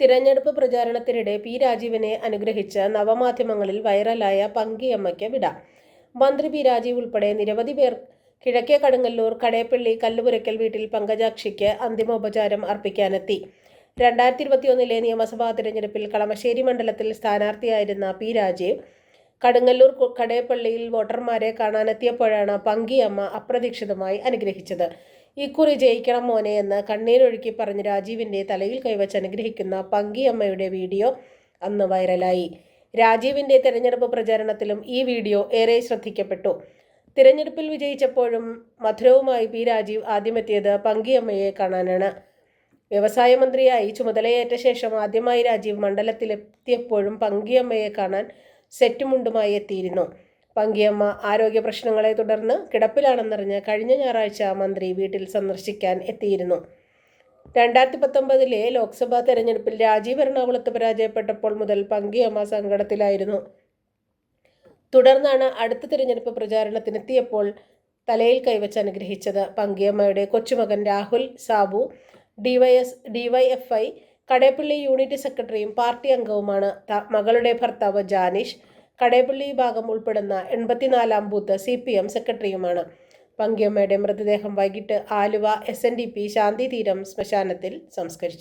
തിരഞ്ഞെടുപ്പ് പ്രചാരണത്തിനിടെ പി രാജീവിനെ അനുഗ്രഹിച്ച് നവമാധ്യമങ്ങളിൽ വൈറലായ പങ്കിയമ്മയ്ക്ക് വിട. മന്ത്രി പി രാജീവ് ഉൾപ്പെടെ നിരവധി പേർ കിഴക്കേ കടുങ്ങല്ലൂർ കടയപ്പള്ളി കല്ലുപുരയ്ക്കൽ വീട്ടിൽ പങ്കജാക്ഷിക്ക് അന്തിമോപചാരം അർപ്പിക്കാനെത്തി. രണ്ടായിരത്തി ഇരുപത്തിയൊന്നിലെ നിയമസഭാ തിരഞ്ഞെടുപ്പിൽ കളമശ്ശേരി മണ്ഡലത്തിൽ സ്ഥാനാർത്ഥിയായിരുന്ന പി രാജീവ് കടുങ്ങല്ലൂർ കടയപ്പള്ളിയിൽ വോട്ടർമാരെ കാണാനെത്തിയപ്പോഴാണ് പങ്കിയമ്മ അപ്രതീക്ഷിതമായി അനുഗ്രഹിച്ചത്. ഇക്കുറി ജയിക്കണം മോനെ എന്ന് കണ്ണീരൊഴുക്കി പറഞ്ഞ് രാജീവിന്റെ തലയിൽ കൈവച്ച് അനുഗ്രഹിക്കുന്ന പങ്കിയമ്മയുടെ വീഡിയോ അന്ന് വൈറലായി. രാജീവിന്റെ തെരഞ്ഞെടുപ്പ് പ്രചാരണത്തിലും ഈ വീഡിയോ ഏറെ ശ്രദ്ധിക്കപ്പെട്ടു. തിരഞ്ഞെടുപ്പിൽ വിജയിച്ചപ്പോഴും മധുരവുമായി പി രാജീവ് ആദ്യമെത്തിയത് പങ്കിയമ്മയെ കാണാനാണ്. വ്യവസായ മന്ത്രിയായി ചുമതലയേറ്റ ശേഷം ആദ്യമായി രാജീവ് മണ്ഡലത്തിലെത്തിയപ്പോഴും പങ്കിയമ്മയെ കാണാൻ സെറ്റുമുണ്ടുമായി എത്തിയിരുന്നു പങ്കിയമ്മ ആരോഗ്യ പ്രശ്നങ്ങളെ തുടർന്ന് കിടപ്പിലാണെന്നറിഞ്ഞ് കഴിഞ്ഞ ഞായറാഴ്ച മന്ത്രി വീട്ടിൽ സന്ദർശിക്കാൻ എത്തിയിരുന്നു. രണ്ടായിരത്തി പത്തൊമ്പതിലെ ലോക്സഭാ തെരഞ്ഞെടുപ്പിൽ രാജീവ് എറണാകുളത്ത് പരാജയപ്പെട്ടപ്പോൾ മുതൽ പങ്കിയമ്മ സങ്കടത്തിലായിരുന്നു. തുടർന്നാണ് അടുത്ത തിരഞ്ഞെടുപ്പ് പ്രചാരണത്തിനെത്തിയപ്പോൾ തലയിൽ കൈവച്ച് അനുഗ്രഹിച്ചത് പങ്കിയമ്മയുടെ കൊച്ചുമകൻ Rahul Sabu DYS DYFI Kadeppally unit സെക്രട്ടറിയും പാർട്ടി അംഗവുമാണ് മകളുടെ ഭർത്താവ് ജാനിഷ്. കടേപ്പള്ളി ഭാഗം ഉൾപ്പെടുന്ന എൺപത്തിനാലാം ബൂത്ത് സി പി എം സെക്രട്ടറിയുമാണ്. പങ്കിയമ്മയുടെ മൃതദേഹം വൈകിട്ട് Aluva S N D P Shanthi Theeram ശ്മശാനത്തിൽ സംസ്കരിച്ചു.